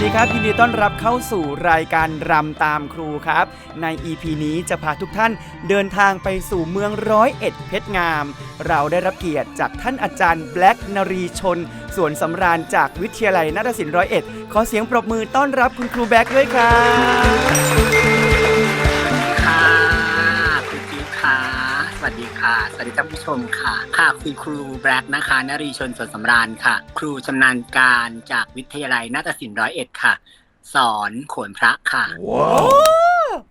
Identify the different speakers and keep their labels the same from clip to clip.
Speaker 1: วัสดีครับยินดีต้อนรับเข้าสู่รายการรำตามครูครับ ใน EP นี้จะพาทุกท่านเดินทางไปสู่เมืองร้อยเอ็ดเพชรงาม เราได้รับเกียรติจากท่านอาจารย์แบล็กนรีชนส่วนสำราญจากวิทยาลัยนาฏศิลป์ร้อยเอ็ดขอเสียงปรบมือต้อนรับคุณครูแบล็กด้วยครับ
Speaker 2: วัสดีท่านผู้ชมค่ะ ค่ะคุณครูแบล็กนะคะนรีชนสวนสำราญค่ะ ครูชำนาญการจากวิทยาลัยนาฏศิลป์ร้อยเอ็ดค่ะ สอนโขนพระค่ะ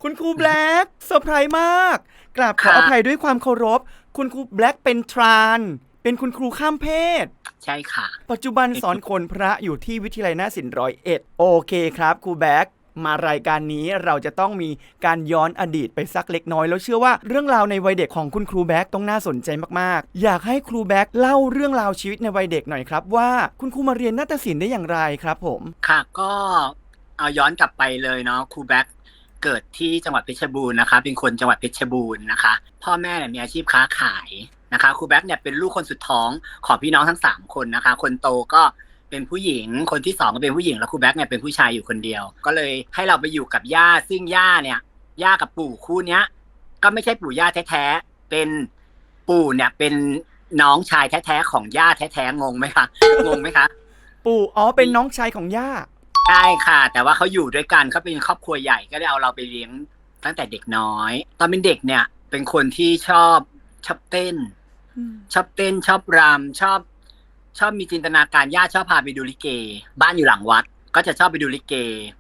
Speaker 1: คุณครูแบล็กเซอร์ไพรส์มากกราบขอ
Speaker 2: ค่ะ
Speaker 1: อภัยด้วยความเคารพ คุณครูแบล็กเป็นทราน เป็นคุณครูข้ามเพศ
Speaker 2: ใช่ค่ะ
Speaker 1: ปัจจุบันสอนโขนพระอยู่ที่วิทยาลัยนาฏศิลป์ร้อยเอ็ดโอเคครับครูแบ็ก มารายการนี้เราจะต้องมีการย้อนอดีตไปสักเล็กน้อย แล้วเชื่อว่าเรื่องราวในวัยเด็กของคุณครูแบ็กต้องน่าสนใจมากๆ อยากให้ครูแบ็กเล่าเรื่องราวชีวิตในวัยเด็กหน่อยครับ ว่าคุณครูมาเรียนนาฏศิลป์ได้อย่างไรครับผม
Speaker 2: ค่ะก็เอาย้อนกลับไปเลยเนาะครูแบ็กเกิดที่จังหวัดเพชรบูรณ์นะคะเป็นคนจังหวัดเพชรบูรณ์นะคะ พ่อแม่เนี่ยมีอาชีพค้าขายนะคะครูแบ็กเนี่ยเป็นลูกคนสุดท้องของพี่น้องทั้งสามคนนะคะ คนโตก็ เป็นผู้หญิง คนที่สองก็เป็นผู้หญิงแล้วครูแบ็กเนี่ยเป็นผู้ชายอยู่คนเดียว ก็เลยให้เราไปอยู่กับย่าซึ่งย่าเนี่ยย่ากับปู่คู่เนี้ย ก็ไม่ใช่ปู่ย่าแท้ๆเป็นปู่เนี่ยเป็นน้องชายแท้ๆของย่าแท้ๆงงไหมคะงงไหมคะ
Speaker 1: ปู่อ๋อเป็นน้องชายของย่า
Speaker 2: ใช่ค่ะ แต่ว่าเขาอยู่ด้วยกันเขาเป็นครอบครัวใหญ่ก็ได้เอาเราไปเลี้ยงตั้งแต่เด็กน้อย ตอนเป็นเด็กเนี่ย เป็นคนที่ชอบชอบเต้น ชอบเต้นชอบรำชอบ ชอบมีจินตนาการญาติชอบพาไปดูลิเก บ้านอยู่หลังวัด ก็จะชอบไปดูลิเก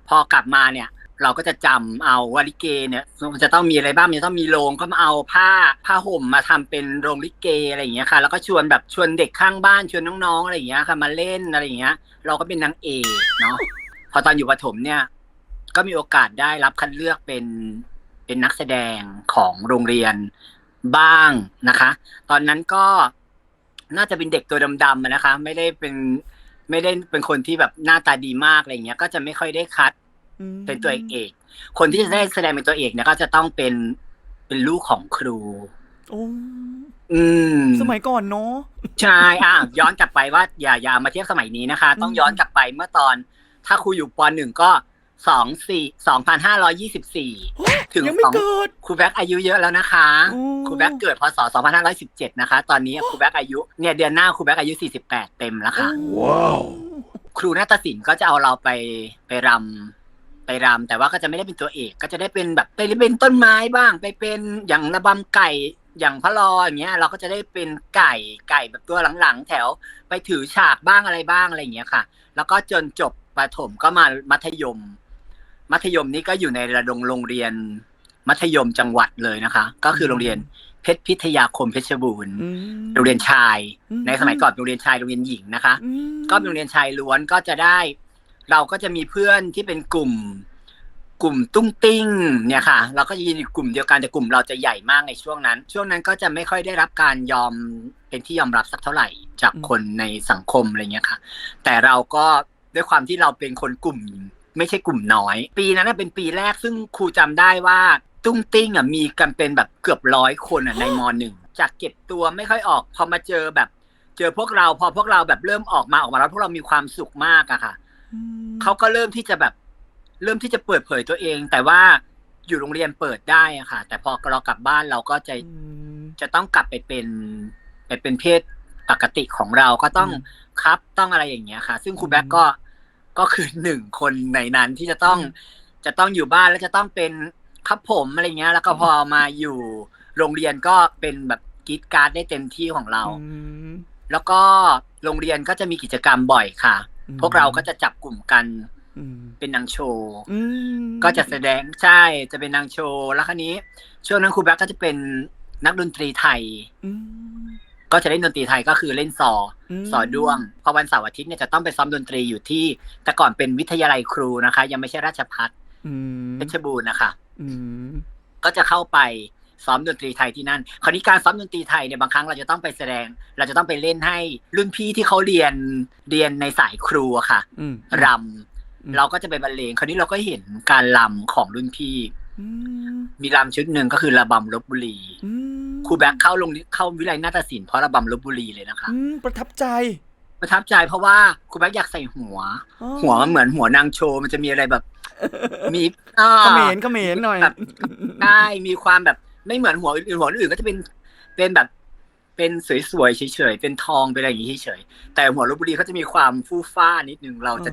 Speaker 2: พอกลับมาเนี่ย เราก็จะจำเอาว่าลิเกเนี่ยมันจะต้องมีอะไรบ้างมันจะต้องมีโรงก็มาเอาผ้าผ้าห่มมาทำเป็นโรงลิเกอะไรอย่างเงี้ยค่ะ แล้วก็ชวนแบบชวนเด็กข้างบ้านชวนน้องๆอะไรอย่างเงี้ยค่ะ มาเล่นอะไรอย่างเงี้ย เราก็เป็นนางเอกเนาะพอตอนอยู่ประถมเนี่ยก็มีโอกาสได้รับคัดเลือกเป็นเป็นนักแสดงของโรงเรียนบ้างนะคะ ตอนนั้นก็ น่าจะเป็นเด็กตัวดำๆอะนะคะ ไม่ได้เป็นไม่ได้เป็นคนที่แบบหน้าตาดีมากอะไรเงี้ย ก็จะไม่ค่อยได้คัด
Speaker 1: อืม
Speaker 2: เป็นตัวเอก คนที่จะได้แสดงเป็นตัวเอกเนี่ยก็จะต้องเป็นเป็นลูกของครู
Speaker 1: โอ้
Speaker 2: อืม
Speaker 1: สมัยก่อนเนาะ
Speaker 2: ใช่อะย้อนกลับไปว่าอย่าอย่ามาเทียบสมัยนี้นะคะ ต้อง
Speaker 1: อืม
Speaker 2: ย้อนกลับไปเมื่อตอน ถ้าครูอยู่ปหนึ่งก็ สองสี่สองพันห้าร้อยี่สิบสี่ถึง
Speaker 1: ยังไม่
Speaker 2: สอง
Speaker 1: เกิด
Speaker 2: ครูแบ็กอายุเยอะแล้วนะคะ
Speaker 1: โอ้
Speaker 2: ครูแบ็กเกิดพศ2517นะคะ ตอนนี้ครูแบ็กอายุเนี่ยเดือนหน้าครูแบ็กอายุ48เต็มแล้วค่ะ
Speaker 1: ว้าว
Speaker 2: ครูนาฏศิลป์ก็จะเอาเราไปไปรำไปรำแต่ว่าก็จะไม่ได้เป็นตัวเอก ก็จะได้เป็นแบบไปเป็นต้นไม้บ้าง ไปเป็นอย่างระบำไก่อย่างพระลออย่างเงี้ย เราก็จะได้เป็นไก่ไก่แบบตัวหลังๆ แถวไปถือฉากบ้างอะไรบ้างอะไรอย่างเงี้ยค่ะ แล้วก็จนจบประถมก็มามัธยม มัธยมนี้ก็อยู่ในระดงโรงเรียน มัธยมจังหวัดเลยนะคะ ก็คือโรงเรียนเพชรพิทยาคมเพชรบูรณ์
Speaker 1: อืม
Speaker 2: โรงเรียนชาย
Speaker 1: อืม
Speaker 2: ในสมัยก่อนเป็นโรงเรียนชายโรงเรียนหญิงนะคะ
Speaker 1: อืม
Speaker 2: ก็เป็นโรงเรียนชายล้วนก็จะได้ เราก็จะมีเพื่อนที่เป็นกลุ่ม กลุ่มตุ้งติ้งเนี่ยค่ะ เราก็จะยืนอยู่กลุ่มเดียวกันแต่กลุ่มเราจะใหญ่มากในช่วงนั้น ช่วงนั้นก็จะไม่ค่อยได้รับการยอมเป็นที่ยอมรับสักเท่าไหร่จากคนในสังคมอะไรเงี้ยค่ะ แต่เราก็ด้วยความที่เราเป็นคนกลุ่ม ไม่ใช่กลุ่มน้อย ปีนั้นนะเป็นปีแรกซึ่งครูจำได้ว่าตุ้งติ้งอะมีกันเป็นแบบเกือบร้อยคนอะในมหนึ่งจากเก็บตัวไม่ค่อยออก พอมาเจอแบบ เจอพวกเราพอพวกเราแบบเริ่มออกมาออกมาแล้วพวกเรามีความสุขมากอะค่ะ
Speaker 1: อืม
Speaker 2: เขาก็เริ่มที่จะแบบเริ่มที่จะเปิดเผยตัวเอง แต่ว่าอยู่โรงเรียนเปิดได้อะค่ะ แต่พอเรากลับบ้านเราก็จะ
Speaker 1: อืม
Speaker 2: จะต้องกลับไปเป็นไปเป็นเพศปกติของเราก็ต้อง
Speaker 1: อืม
Speaker 2: ครับต้องอะไรอย่างเงี้ยค่ะ ซึ่งครูแบ็กก็ ก็คือหนึ่งคนในนั้นที่จะต้อง
Speaker 1: อืม
Speaker 2: จะต้องอยู่บ้านแล้วจะต้องเป็นครับผมอะไรเงี้ย แล้วก็พอมาอยู่โรงเรียนก็เป็นแบบกรีดการ์ดได้เต็มที่ของเรา
Speaker 1: อืม
Speaker 2: แล้วก็โรงเรียนก็จะมีกิจกรรมบ่อยค่ะ
Speaker 1: อืม
Speaker 2: พวกเราก็จะจับกลุ่มกัน
Speaker 1: อืม
Speaker 2: เป็นนางโชว์
Speaker 1: อืม
Speaker 2: ก็จะแสดงใช่จะเป็นนางโชว์แล้วคราวนี้ ช่วงนั้นครูแบ็กก็จะเป็นนักดนตรีไทย
Speaker 1: อืม
Speaker 2: ก็จะเล่นดนตรีไทยก็คือเล่นซอ
Speaker 1: ม
Speaker 2: สอด้วงพอวันเสาร์อาทิตย์เนี่ยจะต้องไปซ้อมดนตรีอยู่ที่ แต่ก่อนเป็นวิทยาลัยครูนะคะ ยังไม่ใช่ราชพัฒ
Speaker 1: อืม
Speaker 2: เพชรบูรณ์นะคะ
Speaker 1: อืม
Speaker 2: ก็จะเข้าไปซ้อมดนตรีไทยที่นั่น คราวนี้การซ้อมดนตรีไทยเนี่ยบางครั้งเราจะต้องไปแสดง เราจะต้องไปเล่นให้รุ่นพี่ที่เขาเรียนเรียนในสายครูอะค่ะ
Speaker 1: อืม
Speaker 2: ร
Speaker 1: อืมำ
Speaker 2: เราก็จะไปบรรเลง คราวนี้เราก็เห็นการรำของรุ่นพี่
Speaker 1: อืม
Speaker 2: มีรำชุดหนึ่งก็คือระบำลบบุรี
Speaker 1: อืม
Speaker 2: ครูแบ็คเข้าลงเข้าวิไลนาฏศิลป์เพราะระบำลบบุรีเลยนะคะ
Speaker 1: อืมประทับใจ
Speaker 2: ประทับใจเพราะว่าครูแบ็กอยากใส่หัว
Speaker 1: อ๋อ
Speaker 2: หัวมันเหมือนหัวนางโชว์มันจะมีอะไรแบบ มีอ่า
Speaker 1: เขมรเขมรหน่อย
Speaker 2: แบบใช่มีความแบบไม่เหมือนหัวอื่นหัวอื่นก็จะเป็นเป็นแบบ เป็นสวยๆเฉยๆเป็นทองเป็นอะไรอย่างนี้เฉยๆแต่หัวลบบุรีเขาจะมีความฟู่ฟ้านิดนึงเราจะ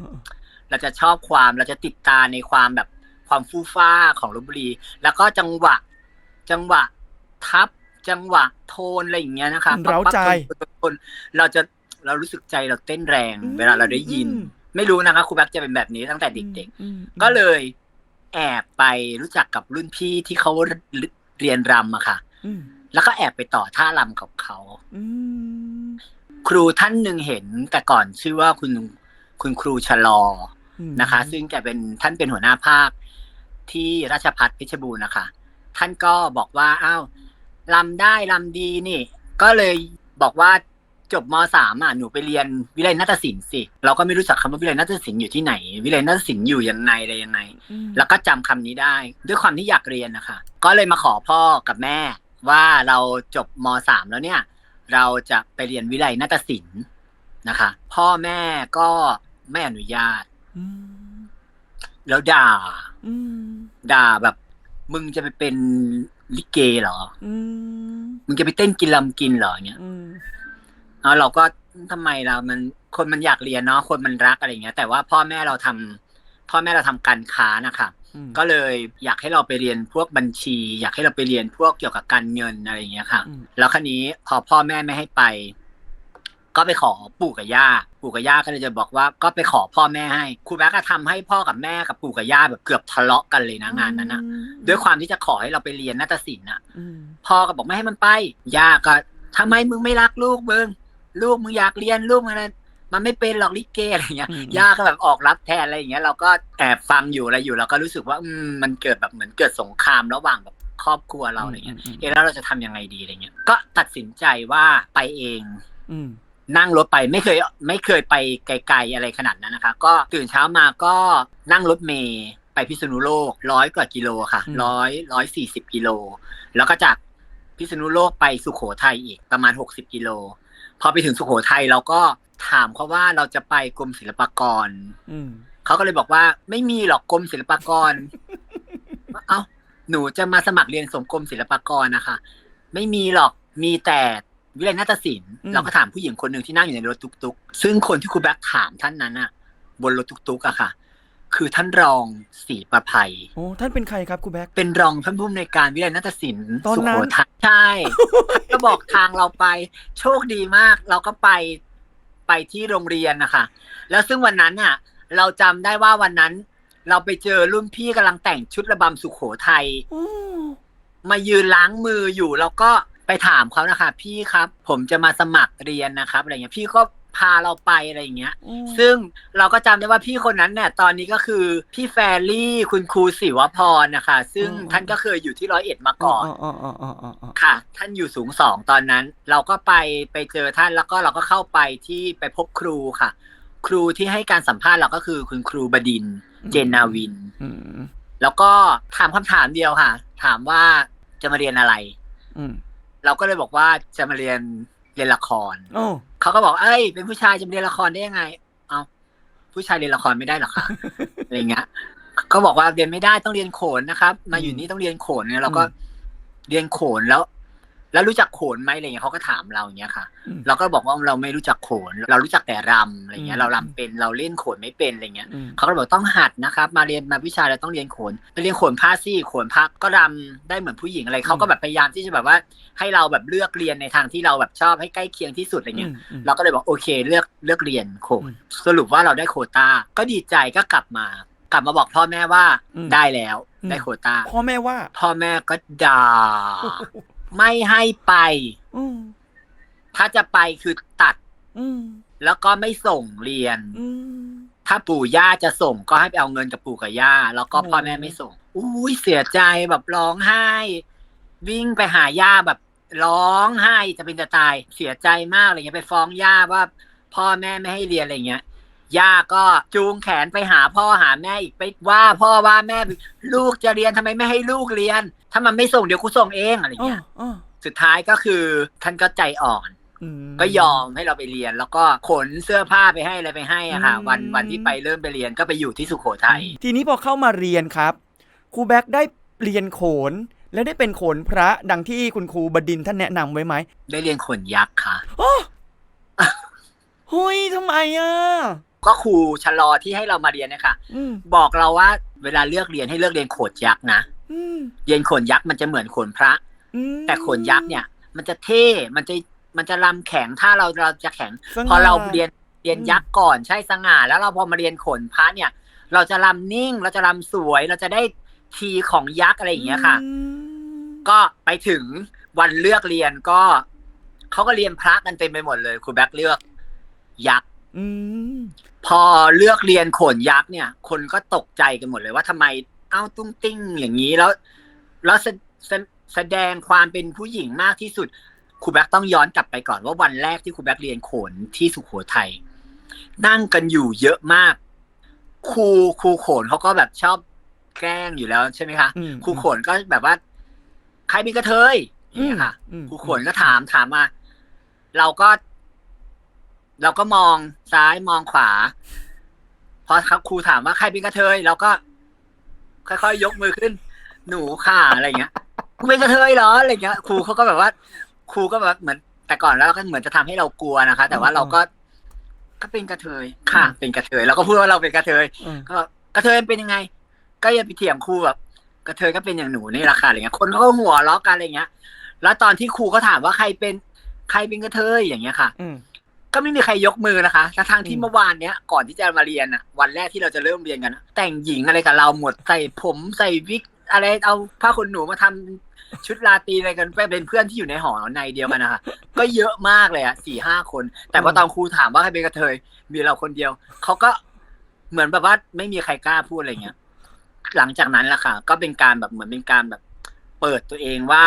Speaker 2: เราจะชอบความเราจะติดตาในความแบบความฟู่ฟ้าของลบบุรี แล้วก็จังหวะ จังหวะทับ จังหวะโทนอะไรอย่างเงี้ยนะคะ
Speaker 1: เร้าใจ
Speaker 2: ปั๊บปั๊บปั๊บปั๊บเราจะเรารู้สึกใจเราเต้นแรง
Speaker 1: อืม
Speaker 2: เวลาเราได้ยิน
Speaker 1: อืม
Speaker 2: ไม่รู้นะคะครูแบ็กจะเป็นแบบนี้ตั้งแต่เด็ก
Speaker 1: อืม
Speaker 2: ๆก็เลยแอบไปรู้จักกับรุ่นพี่ที่เขาเรียนรำอะค่ะ
Speaker 1: อืม
Speaker 2: แล้วก็แอบไปต่อท่ารำกับเขา
Speaker 1: อืม
Speaker 2: ครูท่านหนึ่งเห็นแต่ก่อนชื่อว่าคุณคุณครูชะลอ
Speaker 1: อืม
Speaker 2: นะคะ ซึ่งแกเป็นท่านเป็นหัวหน้าภาคที่ราชพัฒเพชรบูรณ์นะคะ ท่านก็บอกว่าอ้าว ลำได้ลำดีนี่ ก็เลยบอกว่าจบมสามอะหนูไปเรียนวิเลยนาฏศิลป์สิ เราก็ไม่รู้จักคำว่าวิเลยนาฏศิลป์อยู่ที่ไหน วิเลยนาฏศิลป์อยู่ยังไงอะไรยังไง
Speaker 1: อืม
Speaker 2: แล้วก็จำคำนี้ได้ ด้วยความที่อยากเรียนนะคะ ก็เลยมาขอพ่อกับแม่ ว่าเราจบมสามแล้วเนี่ย เราจะไปเรียนวิไลนาฏศิลป์นะคะ พ่อแม่ก็ไม่อนุญาต
Speaker 1: อืม
Speaker 2: แล้วด่า
Speaker 1: อืม
Speaker 2: ด่าแบบ มึงจะไปเป็น ลิเกเหรอ
Speaker 1: อืม
Speaker 2: มึงจะไปเต้นกินลำกินเหรอเนี่ย
Speaker 1: อืม
Speaker 2: เอาเราก็ทำไมเรามันคนมันอยากเรียนเนาะคนมันรักอะไรอย่างเงี้ย แต่ว่าพ่อแม่เราทำพ่อแม่เราทำการค้านะคะ
Speaker 1: อืม
Speaker 2: ก็เลยอยากให้เราไปเรียนพวกบัญชี อยากให้เราไปเรียนพวกเกี่ยวกับการเงินอะไรอย่างเงี้ยค่ะ
Speaker 1: อืม
Speaker 2: แล้วคราวนี้พอพ่อแม่ไม่ให้ไป ก็ไปขอปู่กับย่า ปู่กับย่าก็เลยจะบอกว่าก็ไปขอพ่อแม่ให้ครูแบ๊กก็ทำให้พ่อกับแม่กับปู่กับย่าแบบเกือบทะเลาะกันเลยนะงานนั้นนะด้วยความที่จะขอให้เราไปเรียนนาฏศิลป์อะ
Speaker 1: อืม
Speaker 2: พ่อก็บอกไม่ให้มันไปย่าก็ทำไมมึงไม่รักลูกมึงลูกมึงอยากเรียนลูกมันมันไม่เป็นหรอกลิเกอะไรเงี้ย
Speaker 1: อืม
Speaker 2: ย่าก็แบบออกรับแทนอะไรอย่างเงี้ยเราก็แอบฟังอยู่อะไรอยู่เราก็รู้สึกว่าอืมมันเกิดแบบเหมือนเกิดสงครามระหว่างแบบครอบครัวเราอะไรเงี้ยเอะแล้วเราจะทำยังไงดีอะไรเงี้ยก็ตัดสินใจว่าไปเอง
Speaker 1: อืม
Speaker 2: นั่งรถไปไม่เคยไม่เคยไปไกล ๆอะไรขนาดนั้นนะคะ ก็ตื่นเช้ามาก็นั่งรถเมย์ไปพิษณุโลกร้อยกว่ากิโลค่ะ
Speaker 1: อืม
Speaker 2: ร้อยร้อยสี่สิบกิโล แล้วก็จากพิษณุโลกไปสุโขทัยอีกประมาณหกสิบกิโลพอไปถึงสุโขทัยเราก็ถามเขาว่าเราจะไปกรมศิลปากร
Speaker 1: อืม
Speaker 2: เขาก็เลยบอกว่า ไม่มีหรอกกรมศิลปากรเอ้าหนูจะมาสมัครเรียนสมกรมศิลปากรนะคะ ไม่มีหรอกมีแต่ วิเลยนาฏศิลป์
Speaker 1: อืม
Speaker 2: เราก็ถามผู้หญิงคนหนึ่งที่นั่งอยู่ในรถตุกๆ ซึ่งคนที่ครูแบ็คถามท่านนั้นอะบนรถตุกๆอะค่ะ คือท่านรองศรีประภัย
Speaker 1: โอ้ท่านเป็นใครครับครูแบ็ก
Speaker 2: เป็นรองท่านผู้อำนวยการวิเลยนาฏศิลป์
Speaker 1: ตอน
Speaker 2: สุ
Speaker 1: นั้
Speaker 2: โข
Speaker 1: น
Speaker 2: ทัยใช่ท่านก็บอกทางเราไปโชคดีมาก เราก็ไปไปที่โรงเรียนนะคะแล้วซึ่งวันนั้นน่ะเราจำได้ว่าวันนั้น เราไปเจอรุ่นพี่กำลังแต่งชุดระบำสุโขทัย
Speaker 1: โอ้
Speaker 2: มายืนล้างมืออยู่แล้วก็ ไปถามเขานะคะ พี่ครับ ผมจะมาสมัครเรียนนะครับอะไรเงี้ยพี่ก็พาเราไปอะไรอย่างเงี้ย
Speaker 1: โอ้
Speaker 2: ซึ่งเราก็จำได้ว่าพี่คนนั้นเนี่ยตอนนี้ก็คือพี่แฟรี่คุณครูศิวพรนะคะ ซึ่งท่านก็เคยอยู่ที่ร้อยเอ็ดมาก่อน
Speaker 1: อ๋ออ๋ออ๋ออ๋ออ๋อ
Speaker 2: ค่ะ ท่านอยู่สูงสองตอนนั้น เราก็ไปไปเจอท่านแล้วก็เราก็เข้าไปที่ไปพบครูค่ะ ครูที่ให้การสัมภาษณ์เราก็คือคุณครูบดินทร์เจนนาวิน
Speaker 1: อืม
Speaker 2: แล้วก็ถามคำถามเดียวค่ะ ถามว่าจะมาเรียนอะไร
Speaker 1: อืม
Speaker 2: เราก็เลยบอกว่าจะมาเรียนเรียนละคร
Speaker 1: โอ้
Speaker 2: เขาก็บอก เอ้ย เป็นผู้ชายจะมาเรียนละครได้ยังไง เอาผู้ชายเรียนละครไม่ได้หรอคะอะไรเงี้ยก็บอกว่าเรียนไม่ได้ต้องเรียนโขนนะครับ มาอยู่นี่ต้องเรียนโขนเนี่ยเราก็เรียนโขนแล้ว แล้วรู้จักโขนไหมอะไรเงี้ยเขาก็ถามเราอย่างเงี้ยค่ะ
Speaker 1: อืม
Speaker 2: เราก็บอกว่าเราไม่รู้จักโขน เรารู้จักแต่รำอะไรเงี้
Speaker 1: อื
Speaker 2: ย
Speaker 1: ม
Speaker 2: เรารำเป็นเราเล่นโขนไม่เป็นอะไรเงี้ย
Speaker 1: อืม
Speaker 2: เขาก็บอกต้องหัดนะครับ มาเรียนมาวิชาเราต้องเรียนโขนไปเรียนโขนผ้าซี่โขนพักก็รำได้เหมือนผู้หญิงอะไรเขาก็แบบพยายามที่จะแบบว่า ให้เราแบบเลือกเรียนในทางที่เราแบบชอบให้ใกล้เคียงที่สุดอะไรเงี้ย
Speaker 1: อืม
Speaker 2: เราก็เลยบอกโอเคเลือกเลือกเรียนโข
Speaker 1: อื
Speaker 2: น
Speaker 1: ม
Speaker 2: สรุปว่าเราได้โควตาก็ดีใจก็กลับมากลับมาบอกพ่อแม่ว่า
Speaker 1: อืม
Speaker 2: ได้แล้ว
Speaker 1: อืม
Speaker 2: ได้โควตา
Speaker 1: พ่อแม่ว่า
Speaker 2: พ่อแม่ก็ด่า ไม่ให้ไป
Speaker 1: อืม
Speaker 2: ถ้าจะไปคือตัด
Speaker 1: อืม
Speaker 2: แล้วก็ไม่ส่งเรียน
Speaker 1: อืม
Speaker 2: ถ้าปู่ย่าจะส่งก็ให้ไปเอาเงินกับปู่กับย่า แล้วก็
Speaker 1: โอ้
Speaker 2: พ่อแม่ไม่ส่ง อุ้ยเสียใจแบบร้องไห้ วิ่งไปหาย่าแบบร้องไห้จะเป็นจะตายเสียใจมากอะไรเงี้ยไปฟ้องย่าว่า พ่อแม่ไม่ให้เรียนอะไรเงี้ยย่าก็จูงแขนไปหาพ่อหาแม่อีกไปว่าพ่อว่าแม่ลูกจะเรียนทำไมไม่ให้ลูกเรียน ถ้ามันไม่ส่งเดี๋ยวกูส่งเองอะไร
Speaker 1: อ๋อ
Speaker 2: เงี้ย
Speaker 1: อ๋อ
Speaker 2: สุดท้ายก็คือท่านก็ใจอ่อน
Speaker 1: อืม
Speaker 2: ก็ยอมให้เราไปเรียน แล้วก็ขนเสื้อผ้าไปให้อะไรไปให้อะค่ะ
Speaker 1: อืม
Speaker 2: วันวันที่ไปเริ่มไปเรียนก็ไปอยู่ที่สุโขทัย
Speaker 1: ทีนี้พอเข้ามาเรียนครับครูแบ็กได้เรียนโขนและได้เป็นโขนพระดังที่คุณครูบดินทร์ท่านแนะนำไว้ไหม
Speaker 2: ได้เรียนขนยักษ์ค่ะ
Speaker 1: เฮ้ยทำไมอะ
Speaker 2: ก็ครูชะลอที่ให้เรามาเรียนเนะคะ
Speaker 1: อืม
Speaker 2: บอกเราว่าเวลาเลือกเรียนให้เลือกเรียนโขนยักษ์นะ
Speaker 1: อืม
Speaker 2: เรียนโขนยักษ์มันจะเหมือนโขนพระ
Speaker 1: อืม
Speaker 2: แต่โขนยักษ์เนี่ย มันจะเท่ มันจะมันจะลำแข็งถ้าเราเราจะแข็ง
Speaker 1: สง่
Speaker 2: พอเราเรียนเรียน
Speaker 1: อืม
Speaker 2: ยักษ์ก่อนใช่สง่า แล้วเราพอมาเรียนโขนพระเนี่ย เราจะลำนิ่ง เราจะลำสวย เราจะได้ทีของยักษ์อะไรอย่างเงี้ยค่ะ
Speaker 1: อืม
Speaker 2: ก็ไปถึงวันเลือกเรียนก็เขาก็เรียนพระกันเต็มไปหมดเลยครูแบ็คเลือกยักษ์
Speaker 1: อืม
Speaker 2: พอเลือกเรียนโขนยักษ์เนี่ย คนก็ตกใจกันหมดเลยว่าทำไม เอ้าตุ้งติ้งอย่างนี้แล้ว แล้วแสแสแสดงความเป็นผู้หญิงมากที่สุดครูแบ็คต้องย้อนกลับไปก่อนว่าวันแรกที่ครูแบ็คเรียนโขนที่สุโขทัยนั่งกันอยู่เยอะมาก ครูครูโขนเขาก็แบบชอบแกล้งอยู่แล้วใช่ไหมคะ
Speaker 1: อืม
Speaker 2: ครูโขนก็แบบว่า ใครเป็นกระเทยอย่างเงี้ยค่ะ
Speaker 1: อืม
Speaker 2: ครูโขนก็ถามถามมา เราก็ เราก็มองซ้ายมองขวาพอครับครูถามว่าใครเป็นกระเทยเราก็ ค่อยๆยกมือขึ้น หนูค่ะอะไรเงี้ยกูเป็นกระเทยเหรออะไรเงี้ยครูเขาก็แบบว่า ครูก็แบบเหมือนแต่ก่อนแล้วก็เหมือนจะทำให้เรากลัวนะคะ แต่ว่าเราก็ก็เป็นกระเทยค่ะ เป็นกระเทยเราก็พูดว่าเราเป็นกระเทย
Speaker 1: อืม
Speaker 2: ก็กระเทยเป็นยังไง ก็อย่าไปเถียงครูแบบกระเทยก็เป็นอย่างหนูนี่แหละค่ะอะไรเงี้ย คนเขาก็หัวล้อกันอะไรเงี้ย แล้วตอนที่ครูเขาถามว่าใครเป็นใครเป็นกระเทยอย่างเงี้ยค่ะ
Speaker 1: อืม
Speaker 2: ก็ไม่มีใครยกมือนะคะทั้งๆที่
Speaker 1: อืม
Speaker 2: เมื่อวานเนี้ยก่อนที่จะมาเรียนอะ วันแรกที่เราจะเริ่มเรียนกันอะแต่งหญิงอะไรกับเราหมดใส่ผมใส่วิก อะไรเอาผ้าขนหนูมาทำชุดราตรีอะไรกันไปเป็นเพื่อนที่อยู่ในหอในเดียวกันนะคะก็เยอะมากเลยอะสี่ห้าคน แต่พอตอนครูถามว่าใครเป็นกระเทย มีเราคนเดียวเขาก็เหมือนแบบว่าไม่มีใครกล้าพูดอะไรเงี้ย หลังจากนั้นแหละค่ะ ก็เป็นการแบบเหมือนเป็นการแบบ เปิดตัวเองว่า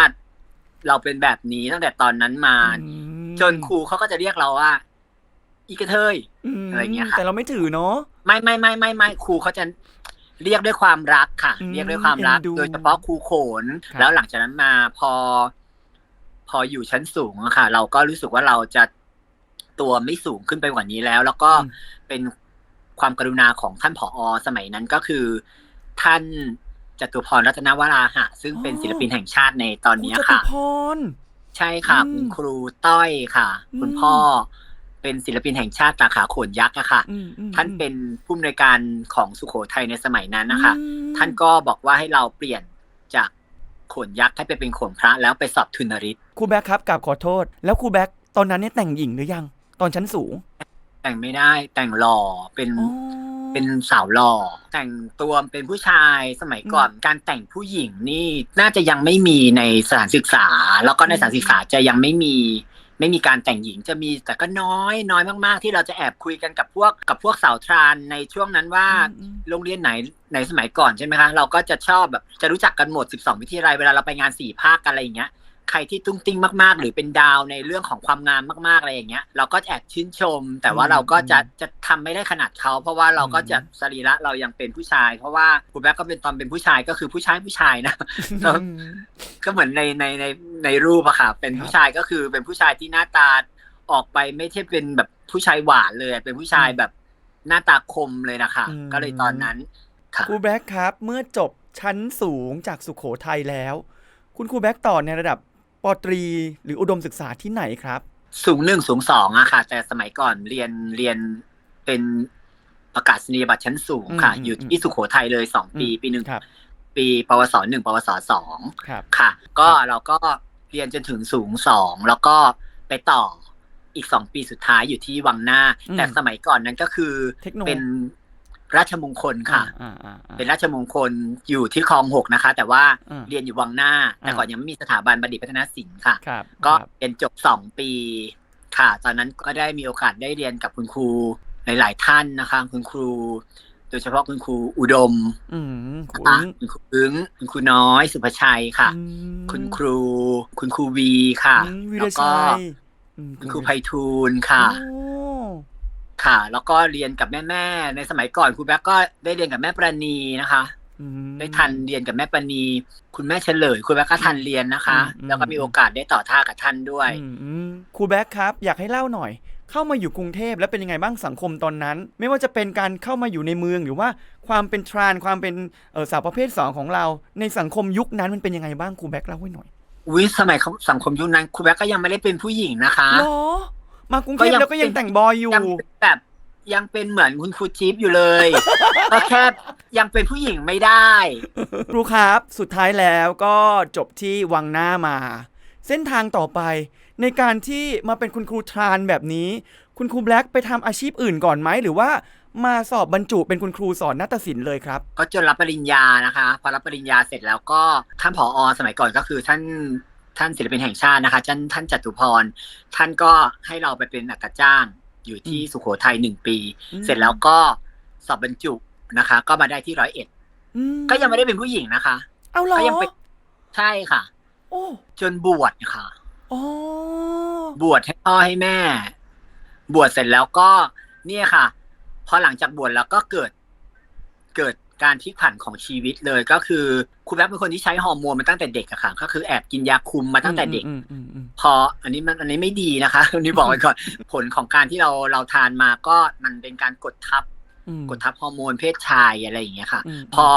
Speaker 2: เราเป็นแบบนี้ตั้งแต่ตอนนั้นมา
Speaker 1: อืม
Speaker 2: จนครูเขาก็จะเรียกเราว่า อีกระเทย
Speaker 1: ม
Speaker 2: อะไรเงี้ยค่ะ
Speaker 1: แต่เราไม่ถือเนาะ
Speaker 2: ไม่ไม่ไม่ไม่ไม่ครูเขาจะเรียกด้วยความรักค่ะ
Speaker 1: อืม
Speaker 2: เรียกด้วยความรัก
Speaker 1: เอ็นดู
Speaker 2: โดยเฉพาะครูโขน
Speaker 1: ครับ
Speaker 2: แล้วหลังจากนั้นมาพอ พออยู่ชั้นสูงอะค่ะ เราก็รู้สึกว่าเราจะตัวไม่สูงขึ้นไปกว่านี้แล้ว แล้วก็
Speaker 1: อืม
Speaker 2: เป็นความกรุณาของท่านผอสมัยนั้นก็คือ ท่านจตุพรรัตนวราหะ ซึ่งเป็นศิลปินแห่งชาติในตอน
Speaker 1: ครู
Speaker 2: เนี้ย
Speaker 1: จตุ
Speaker 2: ค่ะ
Speaker 1: พร
Speaker 2: ใช่ค่ะ
Speaker 1: อืม
Speaker 2: คุณครูต้อยค่ะ
Speaker 1: อืม
Speaker 2: คุณพ่อ เป็นศิลปินแห่งชาติสาขาโขนยักษ์อะค่ะ
Speaker 1: อืมอืม
Speaker 2: ท่านเป็นผู้อำนวยการของสุโขทัยในสมัยนั้นนะคะ
Speaker 1: อืม
Speaker 2: ท่านก็บอกว่าให้เราเปลี่ยนจากโขนยักษ์ให้ไปเป็นโขนพระแล้วไปสอบทุนริต
Speaker 1: ครูแบ็คครับกราบขอโทษ แล้วครูแบ็คตอนนั้นเนี่ยแต่งหญิงหรือยัง ตอนชั้นสูง
Speaker 2: แต่งไม่ได้แต่งหล่อเป็น
Speaker 1: อ๋อ
Speaker 2: เป็นสาวหล่อแต่งตัวเป็นผู้ชายสมัยก่อนการแต่งผู้หญิงนี่น่าจะยังไม่มีในสถานศึกษา แล้วก็ในสถานศึกษาจะยังไม่มี ไม่มีการแต่งหญิงจะมีแต่ก็น้อยน้อยมากๆ ที่เราจะแอบคุยกันกับพวกกับพวกสาวทรานในช่วงนั้นว่า
Speaker 1: อืม
Speaker 2: โรงเรียนไหนในสมัยก่อนใช่ไหมคะเราก็จะชอบแบบจะรู้จักกันหมด 12 วิทยาลัยเวลาเราไปงานสี่ภาคกันอะไรอย่างเงี้ย ใครที่ตุ้งติ้งมากๆ หรือเป็นดาวในเรื่องของความงามมากๆอะไรอย่างเงี้ย เราก็แอบชื่นชม แต่ว่า
Speaker 1: อืม
Speaker 2: เราก็จะ
Speaker 1: อืม
Speaker 2: จะทำไม่ได้ขนาดเขาเพราะว่าเราก็จะสรีระเรายังเป็นผู้ชาย เพราะว่าคุณแบ๊กก็เป็นตอนเป็นผู้ชายก็คือผู้ชายผู้ชายนะ
Speaker 1: อืม
Speaker 2: ก็เหมือนในในในในรูปอะค่ะ เป็น
Speaker 1: ครับ
Speaker 2: ผู้ชายก็คือเป็นผู้ชายที่หน้าตาออกไปไม่ใช่เป็นแบบผู้ชายหวานเลย เป็นผู้ชายแบบหน้าตาคมเลยนะคะ
Speaker 1: อืม
Speaker 2: ก็เลยตอนนั้นค่ะ
Speaker 1: ครูแบ็คครับ เมื่อจบชั้นสูงจากสุขโขทัยแล้ว คุณครูแบ็คต่อในระดับ ปอตรีหรืออุดมศึกษาที่ไหนครับ
Speaker 2: สูงหนึ่งสูงสองอะค่ะ แต่สมัยก่อนเรียนเรียนเป็นประกาศนียบัตรชั้นสูงค่ะ
Speaker 1: อืม
Speaker 2: อยู่
Speaker 1: อืม
Speaker 2: ที่สุโขทัยเลยสองปี
Speaker 1: อืม
Speaker 2: ปีหนึ่ง
Speaker 1: ครับ
Speaker 2: ปีปวสหนึ่งปวสสอง
Speaker 1: ครับ
Speaker 2: ค่ะ ก็เราก็เรียนจนถึงสูงสองแล้วก็ไปต่ออีกสองปีสุดท้ายอยู่ที่วังหน้า
Speaker 1: อืม
Speaker 2: แต่สมัยก่อนนั้นก็คือ
Speaker 1: เทคโน
Speaker 2: เป็น ราชมงคลค่ะ
Speaker 1: อ่าอ่าอ่า
Speaker 2: เป็นราชมงคลอยู่ที่คลองหกนะคะ แต่ว่า
Speaker 1: อ่า
Speaker 2: เรียนอยู่วังหน้า แต่
Speaker 1: อ่า
Speaker 2: ก่อนยังไม่มีสถาบันบัณฑิตพัฒนศิลป์ค่ะ
Speaker 1: ครับ
Speaker 2: ก็
Speaker 1: ครับ
Speaker 2: เรียนจบสองปีค่ะ ตอนนั้นก็ได้มีโอกาสได้เรียนกับคุณครูหลาย ๆ ท่านนะคะ คุณครู โดยเฉพาะคุณครูอุดม
Speaker 1: อืมครู
Speaker 2: นะคะ
Speaker 1: อึ้ง
Speaker 2: คุณครูอึ้งคุณครูน้อยสุภชัยค่ะ
Speaker 1: อืม
Speaker 2: คุณครู คุณครูวีค่ะ
Speaker 1: อืมวี
Speaker 2: แล้
Speaker 1: ร
Speaker 2: วก็
Speaker 1: ชัยอืม
Speaker 2: คุณครูไพฑูรย์ค่ะ
Speaker 1: โอ้
Speaker 2: ค่ะ แล้วก็เรียนกับแม่ๆในสมัยก่อนครูแบ๊กก็ได้เรียนกับแม่ประณีนะคะ
Speaker 1: อืม
Speaker 2: ได้ทันเรียนกับแม่ปณี คุณแม่เฉลยคุณแม่ก็ทันเรียนนะคะ
Speaker 1: อืม
Speaker 2: แล้วก็มีโอกาสได้ต่อท่ากับท่านด้วย
Speaker 1: อืมอืมครูแบ็คครับ อยากให้เล่าหน่อย เข้ามาอยู่กรุงเทพแล้วเป็นยังไงบ้างสังคมตอนนั้น ไม่ว่าจะเป็นการเข้ามาอยู่ในเมืองหรือว่าความเป็นทรานความเป็นเอ่อสาวประเภทสองของเรา ในสังคมยุคนั้นมันเป็นยังไงบ้างครูแบ็คเล่าให้หน่อย
Speaker 2: อุ้ยสมัยเขาสังคมยุคนั้นคุณแม่ก็ยังไม่ได้เป็นผู้หญิงนะคะ
Speaker 1: เหรอ มากรุงเทพ
Speaker 2: ก็ยัง
Speaker 1: แล้วก็ยังแต่งบอยอยู่
Speaker 2: ยังเป็นแบบยังเป็นเหมือนคุณครูจิ๊บอยู่เลยก็แค่ยังเป็นผู้หญิงไม่ได้
Speaker 1: ครูครับ สุดท้ายแล้วก็จบที่วังหน้ามา เส้นทางต่อไป ในการที่มาเป็นคุณครูทรานแบบนี้ คุณครูแบล็กไปทำอาชีพอื่นก่อนไหมหรือว่ามาสอบบรรจุเป็นคุณครูสอนนาฏศิลป์เลยครับ
Speaker 2: ก็จนรับปริญญานะคะ พอรับปริญญาเสร็จแล้วก็ท่านผอสมัยก่อนก็คือท่าน ท่านศิลปินแห่งชาตินะคะท่านท่านจตุพร ท่านก็ให้เราไปเป็นอักจ้างอยู่ที่
Speaker 1: อืม
Speaker 2: สุโขทัยหนึ่งปี
Speaker 1: อืม
Speaker 2: เสร็จแล้วก็สอบบรรจุนะคะ ก็มาได้ที่ร้อยเอ็ด
Speaker 1: อื
Speaker 2: ก็ยังไม่ได้เป็นผู้หญิงนะคะ
Speaker 1: เอาเหรอ
Speaker 2: ก็ยังเป็นใช่ค่ะ
Speaker 1: โอ้
Speaker 2: จนบวชค่ะ
Speaker 1: อ๋อบ
Speaker 2: วชให้พ่อให้แม่ บวชเสร็จแล้วก็เนี่ยค่ะ พอหลังจากบวชแล้วก็เกิด เกิด การพลิกผันของชีวิตเลยก็คือ คุณแม่เป็นคนที่ใช้ฮอร์โมนมาตั้งแต่เด็กอะค่ะ ก็คือแอบกินยาคุมมาตั้งแต่เด็ก
Speaker 1: อืมอืมอืม
Speaker 2: พออันนี้มันอันนี้ไม่ดีนะคะอันนี้บอกไว้ก่อนผลของการที่เราเราทานมาก็มันเป็นการกดทับ
Speaker 1: อืม
Speaker 2: กดทับฮอร์โมนเพศชายอะไรอย่างเงี้ยค่ะ
Speaker 1: อืม
Speaker 2: พอ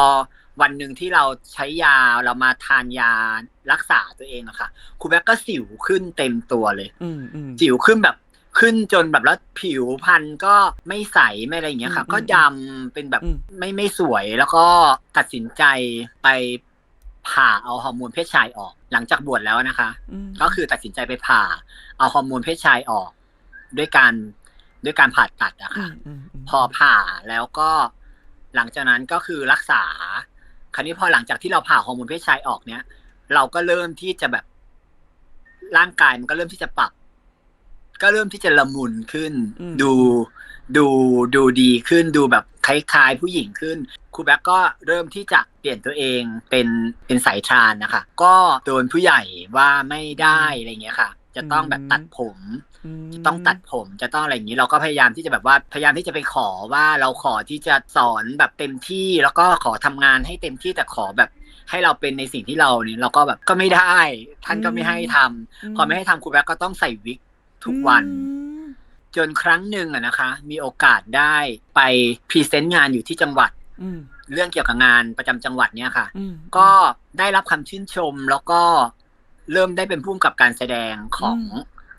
Speaker 2: วันหนึ่งที่เราใช้ยาเรามาทานยารักษาตัวเองอะค่ะคุณแม่ก็สิวขึ้นเต็มตัวเลย
Speaker 1: อืมอืม
Speaker 2: สิวขึ้นแบบ ขึ้นจนแบบแล้วผิวพรรณก็ไม่ใสไม่อะไรอย่างเงี้ยค่ะ
Speaker 1: อืม
Speaker 2: ก็ดำเป็นแบบ
Speaker 1: อืม
Speaker 2: ไม่ไม่สวยแล้วก็ตัดสินใจไปผ่าเอาฮอร์โมนเพศชายออก หลังจากบวชแล้วนะคะ
Speaker 1: อืม
Speaker 2: ก็คือตัดสินใจไปผ่า เอาฮอร์โมนเพศชายออก ด้วยการด้วยการผ่าตัดอะ
Speaker 1: อื
Speaker 2: ค่ะ
Speaker 1: มอืมม
Speaker 2: พอผ่าแล้วก็หลังจากนั้นก็คือรักษา คราวนี้พอหลังจากที่เราผ่าฮอร์โมนเพศชายออกเนี้ยเราก็เริ่มที่จะแบบร่างกายมันก็เริ่มที่จะปรับ ก็เริ่มที่จะละมุนขึ้น
Speaker 1: อืม
Speaker 2: ดูดูดูดีขึ้นดูแบบคล้ายๆผู้หญิงขึ้นครูแบ็กก็เริ่มที่จะเปลี่ยนตัวเองเป็นเป็นสายทรานนะคะ ก็โดนผู้ใหญ่ว่าไม่ได้อะไรเงี้ยค่ะ จะต้องแบบตัดผม
Speaker 1: ม
Speaker 2: ต้องตัดผมจะต้องอะไรอย่างนี้เราก็พยายามที่จะแบบว่าพยายามที่จะไปขอว่าเราขอที่จะสอนแบบเต็มที่แล้วก็ขอทำงานให้เต็มที่แต่ขอแบบให้เราเป็นในสิ่งที่เราเนี่ยเราก็แบบก็ไม่ได้ ท่านก็ไม่ให้ทำพอไม่ให้ทำครูแบ็กก็ต้องใส่วิก ทุกวัน
Speaker 1: อืม
Speaker 2: จนครั้งหนึ่งอะนะคะ มีโอกาสได้ไปพรีเซนต์งานอยู่ที่จังหวัด
Speaker 1: อืม
Speaker 2: เรื่องเกี่ยวกับงานประจำจังหวัดเนี่ยค่ะ
Speaker 1: อืม
Speaker 2: ก็ได้รับคำชื่นชมแล้วก็เริ่มได้เป็นผู้กำกับการแสดงของ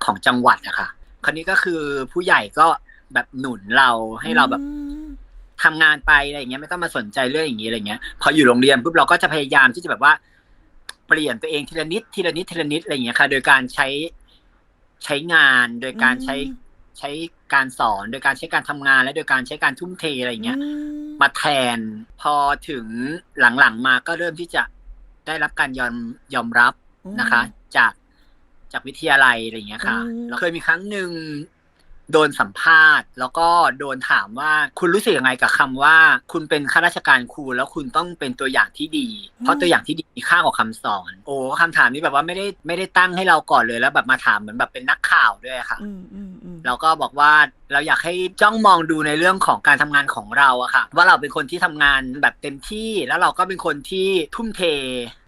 Speaker 2: ของจังหวัดอะค่ะคราวนี้ก็คือผู้ใหญ่ก็แบบหนุนเราให้เราแบบ
Speaker 1: อืม
Speaker 2: ทำงานไปอะไรอย่างเงี้ยไม่ต้องมาสนใจเรื่องอย่างนี้อะไรเงี้ยพออยู่โรงเรียนปุ๊บเราก็จะพยายามที่จะแบบว่า เปลี่ยนตัวเองทีละนิดทีละนิดทีละนิดอะไรอย่างเงี้ยค่ะ โดยการใช้ ใช้งานโดยการใช้ใช้การสอนโดยการใช้การทำงาน และโดยการใช้การทุ่มเทอะไรอย่างเงี้ย
Speaker 1: อืม
Speaker 2: มาแทนพอถึงหลังๆมาก็เริ่มที่จะได้รับการยอมยอมรับนะคะ จากจากวิทยาลัยอะไรอย่างเงี้ยค่ะ
Speaker 1: อืม
Speaker 2: แล้วเคยมีครั้งหนึ่ง โดนสัมภาษณ์ แล้วก็โดนถามว่าคุณรู้สึกยังไงกับคำว่า คุณเป็นข้าราชการครูแล้วคุณต้องเป็นตัวอย่างที่ดี เพราะตัวอย่างที่ดีมีค่ากว่าคำสอน โอ้คำถามนี้แบบว่าไม่ได้ไม่ได้ตั้งให้เราก่อนเลยแล้วแบบมาถามเหมือนแบบเป็นนักข่าวด้วยค่ะ
Speaker 1: อืมอืมอืม
Speaker 2: เราก็บอกว่าเราอยากให้จ้องมองดูในเรื่องของการทำงานของเราอะค่ะ ว่าเราเป็นคนที่ทำงานแบบเต็มที่ แล้วเราก็เป็นคนที่ทุ่มเท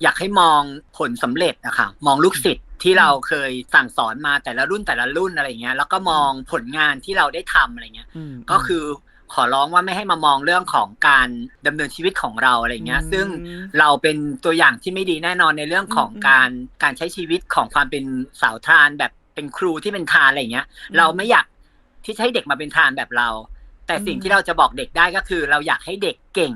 Speaker 2: อยากให้มองผลสำเร็จอะค่ะมองลูกศิษย์ ที่เราเคยสั่งสอนมาแต่ละรุ่นแต่ละรุ่นอะไรเงี้ย แล้วก็มองผลงานที่เราได้ทำอะไรเงี้ย
Speaker 1: ม
Speaker 2: ก็คือขอร้องว่าไม่ให้มามองเรื่องของการดำเนินชีวิตของเราอะไรเงี้ย ซึ่งเราเป็นตัวอย่างที่ไม่ดีแน่นอนในเรื่องของ
Speaker 1: อืม
Speaker 2: การการใช้ชีวิตของความเป็นสาวทรานแบบเป็นครูที่เป็นทรานอะไรอย่างเงี้ย
Speaker 1: อืม
Speaker 2: เราไม่อยากที่จะให้เด็กมาเป็นทรานแบบเรา แต่สิ่ง
Speaker 1: อืม
Speaker 2: ที่เราจะบอกเด็กได้ก็คือ เราอยากให้เด็กเก่ง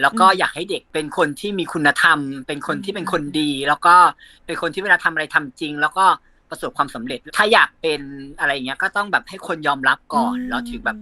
Speaker 2: แล้วก็
Speaker 1: อืม
Speaker 2: อยากให้เด็กเป็นคนที่มีคุณธรรม เป็นคนที่เป็นคนดี แล้วก็เป็นคนที่เวลาทำอะไรทำจริง แล้วก็ประสบความสำเร็จ ถ้าอยากเป็นอะไรอย่างเงี้ยก็ต้องแบบให้คนยอมรับก่อน แล้วถึงแบบ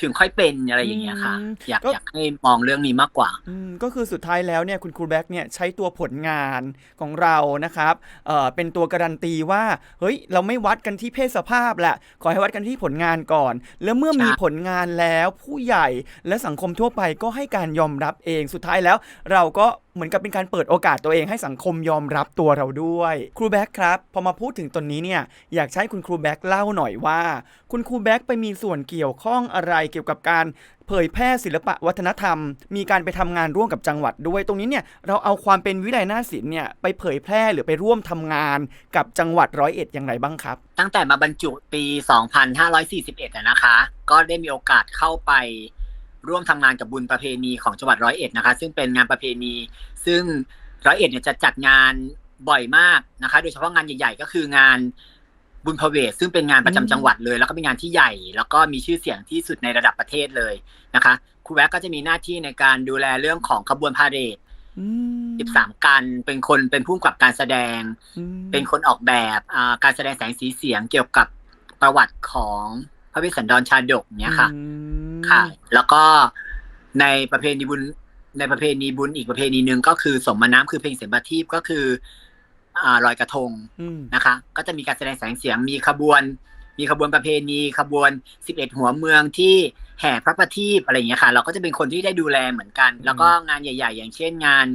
Speaker 2: ถึงค่อยเป็นอะไรอย่างเงี้ยค่ะ
Speaker 1: อืม
Speaker 2: อยาก
Speaker 1: ก็
Speaker 2: อยากให้มองเรื่องนี้มากกว่า
Speaker 1: อืมก็คือสุดท้ายแล้วเนี่ยคุณครูแบ็กเนี่ยใช้ตัวผลงานของเรานะครับเอ่อเป็นตัวการันตีว่าเฮ้ยเราไม่วัดกันที่เพศสภาพแหละขอให้วัดกันที่ผลงานก่อน แล้วเมื่อมี
Speaker 2: ใช่
Speaker 1: ผลงานแล้วผู้ใหญ่และสังคมทั่วไปก็ให้การยอมรับเองสุดท้ายแล้ว เราก็ เหมือนกับเป็นการเปิดโอกาสตัวเองให้สังคมยอมรับตัวเราด้วยครูแบ็กครับพอมาพูดถึงตรงนี้เนี่ยอยากให้คุณครูแบ็กเล่าหน่อยว่า คุณครูแบ็กไปมีส่วนเกี่ยวข้องอะไรเกี่ยวกับการเผยแพร่ศิลปะวัฒนธรรม มีการไปทำงานร่วมกับจังหวัดด้วย ตรงนี้เนี่ยเราเอาความเป็นวิไลนาศิลป์เนี่ยไปเผยแพร่หรือไปร่วมทำงานกับจังหวัดร้อยเอ็ดอย่างไรบ้างครับ
Speaker 2: ตั้งแต่มาบรรจุปี 2541อะนะคะ ก็ได้มีโอกาสเข้าไป ร่วมทำงานกับบุญประเพณีของจังหวัดร้อยเอ็ดนะคะ ซึ่งเป็นงานประเพณี ซึ่งร้อยเอ็ดเนี่ยจะจัดงานบ่อยมากนะคะ โดยเฉพาะงานใหญ่ ๆ ก็คืองานบุญพเวทซึ่งเป็นงานประจำจังหวัดเลย แล้วก็เป็นงานที่ใหญ่ แล้วก็มีชื่อเสียงที่สุดในระดับประเทศเลยนะคะครูแวกก็จะมีหน้าที่ในการดูแลเรื่องของขบวนพาเหรด
Speaker 1: อืม
Speaker 2: 13กันเป็นคนเป็นผู้กำกับการแสดง
Speaker 1: อืม
Speaker 2: เป็นคนออกแบบอ่าการแสดงแสงสีเสียงเกี่ยวกับประวัติของพระเวสสันดรชาดกเนี่ยค่ะ
Speaker 1: อืม
Speaker 2: ค่ะ แล้วก็ในประเพณีบุญในประเพณีบุญอีกประเพณีหนึ่งก็คือสมน้ำคือเพลงเสียงประทีปก็คืออ่าลอยกระทง
Speaker 1: อืม
Speaker 2: นะคะ ก็จะมีการแสดงแสงเสียงมีขบวน มีขบวนประเพณีขบวน11หัวเมืองที่แห่พระประทีปอะไรอย่างเงี้ยค่ะ เราก็จะเป็นคนที่ได้ดูแลเหมือนกัน แล้วก็งานใหญ่ ๆ อย่างเช่นงาน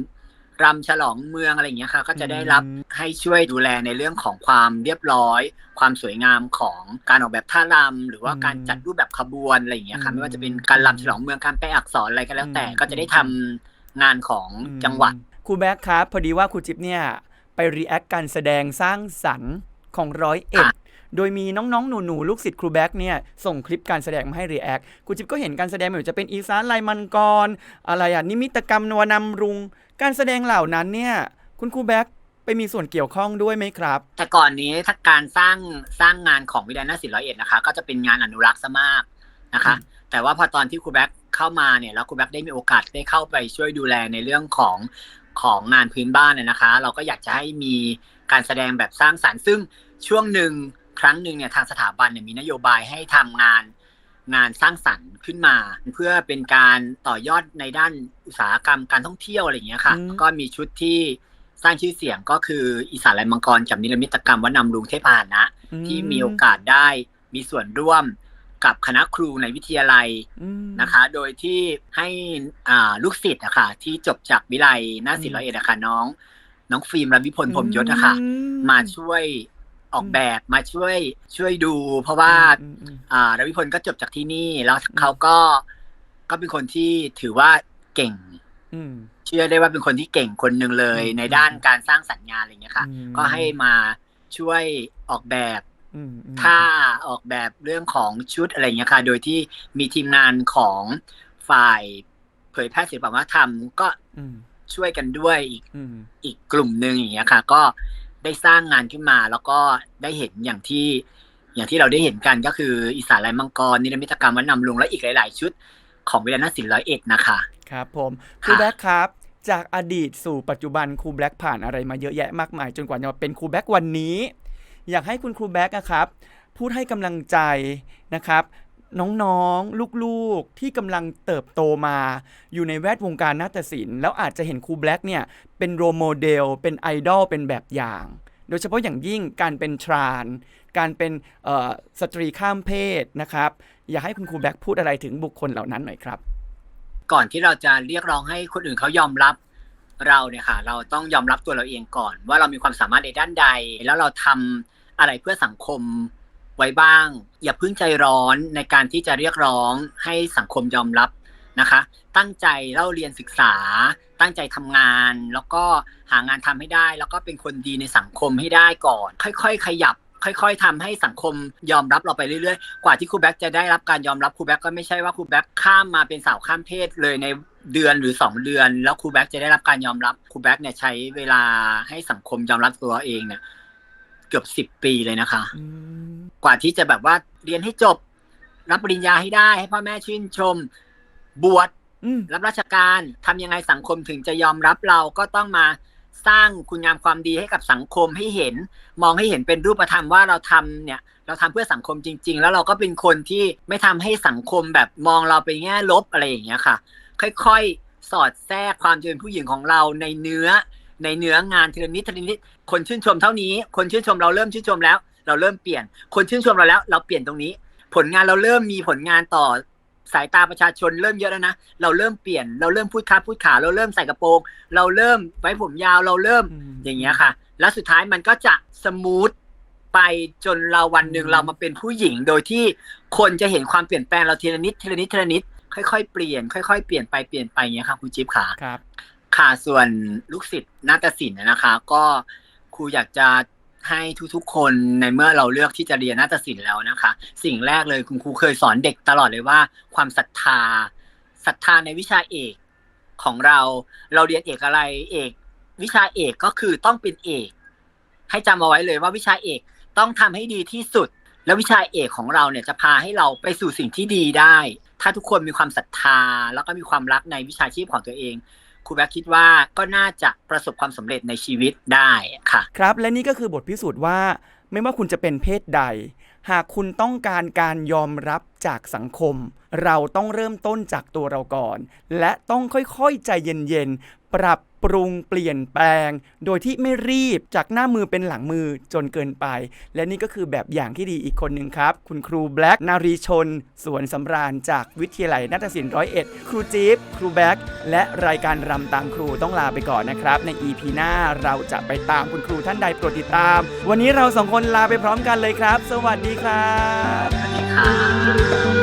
Speaker 2: รำฉลองเมืองอะไรอย่างเงี้ยค่ะ ก็จะได้รับให้ช่วยดูแลในเรื่องของความเรียบร้อย ความสวยงามของการออกแบบท่ารำหรือว่าการจัดรูปแบบขบวนอะไรอย่างเงี้ยค่ะไม่ว่าจะเป็นการรำฉลองเมืองการแปลอักษรอะไรก็แล้วแต่ก็จะได้ทำงานของจังหวัด
Speaker 1: ครูแบ็คครับพอดีว่าครูจิ๊บเนี่ยไปรีแอคการแสดงสร้างสรรค์ของร้อยเอ็ด
Speaker 2: ค่ะ
Speaker 1: โดยมีน้องๆ หนูๆ ลูกศิษย์ครูแบ็คเนี่ยส่งคลิปการแสดงมาให้รีแอคครูจิ๊บก็เห็นการแสดงไม่ว่าจะเป็นอีสานลายมันกร อะไรอะนิมิตกรรมนวนำรุง การแสดงเหล่านั้นเนี่ยคุณครูแบ็คไปมีส่วนเกี่ยวข้องด้วยไหมครับ
Speaker 2: แต่ก่อนนี้ถ้าการสร้างสร้างงานของวิทยาลัยศิลป์ร้อยเอ็ดนะคะ ก็จะเป็นงานอนุรักษ์ซะมากนะคะ
Speaker 1: อืม
Speaker 2: แต่ว่าพอตอนที่ครูแบ็คเข้ามาเนี่ยแล้วครูแบ็คได้มีโอกาสได้เข้าไปช่วยดูแลในเรื่องของของงานพื้นบ้านเนี่ยนะคะ เราก็อยากจะให้มีการแสดงแบบสร้างสรรค์ซึ่งช่วงหนึ่ง ครั้งหนึ่งเนี่ยทางสถาบันเนี่ยมีนโยบายให้ทำงานงานสร้างสรรค์ขึ้นมา เพื่อเป็นการต่อยอดในด้านอุตสาหกรรมการท่องเที่ยวอะไรอย่างเงี้ยค่ะ
Speaker 1: อืม
Speaker 2: ก็มีชุดที่สร้างชื่อเสียงก็คืออีสานลายมังกรกับนิรมิตกรรมว่านำรุงเทพาหนะ ที่มีโอกาสได้มีส่วนร่วมกับคณะครูในวิทยาลัย
Speaker 1: อืม
Speaker 2: นะคะ โดยที่ให้อ่าลูกศิษย์นะคะที่จบจากวิไลนาศิลป์ร้อยเอ็ดนะคะน้อง น้องฟิล์มรวิพลพรหมยศนะคะ
Speaker 1: อื
Speaker 2: มาช่วย ออกแบบมาช่วยช่วยดู เพราะว่า
Speaker 1: อืมอืม
Speaker 2: อ่ารวิพลก็จบจากที่นี่แล้วเขาก็ก็เป็นคนที่ถือว่าเก่ง
Speaker 1: อืม
Speaker 2: เชื่อได้ว่าเป็นคนที่เก่งคนหนึ่งเลย
Speaker 1: อืม
Speaker 2: ในด้านการสร้างสรรค์งานอะไรอย่างเงี้ยค่ะ
Speaker 1: อืม
Speaker 2: ก็ให้มาช่วยออกแบบ
Speaker 1: อืมอืม
Speaker 2: ถ้าออกแบบเรื่องของชุดอะไรอย่างเงี้ยค่ะ โดยที่มีทีมงานของฝ่ายเผยแพร่ศิลปวัฒนธรรมก็
Speaker 1: อืม
Speaker 2: ช่วยกันด้วยอีก
Speaker 1: อืม
Speaker 2: อีกกลุ่มหนึ่งอย่างเงี้ยค่ะ ก็ ได้สร้างงานขึ้นมา แล้วก็ได้เห็นอย่างที่ อย่างที่เราได้เห็นกันก็คืออีสานลายมังกรนิรมิตกรรมวันนำลุงและอีกหลาย ๆ ชุด ของวิทยาลัยศิลป์ร้อยเอ็ดนะคะ
Speaker 1: ครับ ผมครูแบ็คครับ จากอดีตสู่ปัจจุบันครูแบ็คผ่านอะไรมาเยอะแยะมากมาย จนกว่าจะมาเป็นครูแบ็ควันนี้ อยากให้คุณครูแบ็คอะครับพูดให้กำลังใจนะครับ น้องๆ ลูกๆ ที่กำลังเติบโตมา อยู่ในแวดวงการนาฏศิลป์แล้วอาจจะเห็นครูแบ็คเนี่ย เป็นโรโมเดล เป็นไอดอล เป็นแบบอย่าง โดยเฉพาะอย่างยิ่งการเป็นทราน การเป็นสตรีข้ามเพศนะครับ อยากให้คุณครูแบ็คพูดอะไรถึงบุคคลเหล่านั้นหน่อยครับ
Speaker 2: ก่อนที่เราจะเรียกร้องให้คนอื่นเขายอมรับเราเนี่ยค่ะ เราต้องยอมรับตัวเราเองก่อน ว่าเรามีความสามารถในด้านใด แล้วเราทำอะไรเพื่อสังคม ไว้บ้าง อย่าพิ่งใจร้อนในการที่จะเรียกร้องให้สังคมยอมรับนะคะ ตั้งใจเล่าเรียนศึกษา ตั้งใจทำงาน แล้วก็หางานทำให้ได้ แล้วก็เป็นคนดีในสังคมให้ได้ก่อน ค่อย ๆ ขยับค่อยๆทำให้สังคมยอมรับเราไปเรื่อยๆ กว่าที่ครูแบ็กจะได้รับการยอมรับครูแบ็กก็ไม่ใช่ว่าครูแบ็กข้ามมาเป็นสาวข้ามเพศเลยในเดือนหรือ 2 เดือน แล้วครูแบ็กจะได้รับการยอมรับครูแบ็กเนี่ยใช้เวลาให้สังคมยอมรับตัวเองเนี่ย เกือบสิบ10ปีเลยนะคะ
Speaker 1: อืม
Speaker 2: กว่าที่จะแบบว่าเรียนให้จบ รับปริญญาให้ได้ ให้พ่อแม่ชื่นชม บวช
Speaker 1: อืม
Speaker 2: รับราชการทำยังไงสังคมถึงจะยอมรับเราก็ต้องมาสร้างคุณงามความดีให้กับสังคมให้เห็น มองให้เห็นเป็นรูปธรรมว่าเราทำเนี่ย เราทำเพื่อสังคมจริง ๆ แล้วเราก็เป็นคนที่ไม่ทำให้สังคมแบบมองเราเป็นแง่ลบอะไรอย่างเงี้ยค่ะ ค่อยๆ สอดแทรกความเป็นผู้หญิงของเราในเนื้อ ในเนื้องานทีละนิดทีละนิดคนชื่นชมเท่านี้ คนชื่นชมเราเริ่มชื่นชมแล้ว เราเริ่มเปลี่ยน คนชื่นชมเราแล้ว เราเปลี่ยนตรงนี้ ผลงานเราเริ่มมีผลงานต่อสายตาประชาชนเริ่มเยอะแล้วนะ เราเริ่มเปลี่ยน เราเริ่มพูดค้าพูดขา เราเริ่มใส่กระโปรง เราเริ่มไว้ผมยาว เราเริ่ม
Speaker 1: อืม
Speaker 2: อย่างเงี้ยค่ะ แล้วสุดท้ายมันก็จะสมูทไปจนเราวันหนึ่ง
Speaker 1: อืม
Speaker 2: เรามาเป็นผู้หญิง โดยที่คนจะเห็นความเปลี่ยนแปลงเราทีละนิดทีละนิดทีละนิด ค่อยๆเปลี่ยน ค่อย ๆ เปลี่ยนไปเปลี่ยนไปอย่างเงี้ยค่ะคุณจิ๊บขา
Speaker 1: ครับ
Speaker 2: ค่ะส่วนลูกศิษย์นาฏศิลป์นะคะ ก็ครูอยากจะให้ทุกๆ คนในเมื่อเราเลือกที่จะเรียนนาฏศิลป์แล้วนะคะ สิ่งแรกเลยคุณครูเคยสอนเด็กตลอดเลยว่า ความศรัทธาศรัทธาในวิชาเอกของเรา เราเรียนเอกอะไรเอก วิชาเอกก็คือต้องเป็นเอก ให้จำเอาไว้เลยว่าวิชาเอกต้องทำให้ดีที่สุด แล้ววิชาเอกของเราเนี่ยจะพาให้เราไปสู่สิ่งที่ดีได้ ถ้าทุกคนมีความศรัทธา แล้วก็มีความรักในวิชาชีพของตัวเอง คุณแบคคิดว่าก็น่าจะประสบความสำเร็จในชีวิตได้ค่ะ
Speaker 1: ครับ และนี่ก็คือบทพิสูจน์ว่า ไม่ว่าคุณจะเป็นเพศใด หากคุณต้องการการยอมรับจากสังคม เราต้องเริ่มต้นจากตัวเราก่อน และต้องค่อยๆใจเย็น ปรับปรุงเปลี่ยนแปลง โดยที่ไม่รีบจากหน้ามือเป็นหลังมือจนเกินไป และนี่ก็คือแบบอย่างที่ดีอีกคนหนึ่งครับ คุณครูแบล็กนารีชน สวนสำราญจากวิทยาลัยนาฏศิลป์ร้อยเอ็ดครูจี๊บครูแบล็กและรายการรำตามครูต้องลาไปก่อนนะครับ ใน EP หน้าเราจะไปตามคุณครูท่านใดโปรดติดตาม วันนี้เราสองคนลาไปพร้อมกันเลยครับ สวัสดีครับ
Speaker 2: สวัสดีค่ะ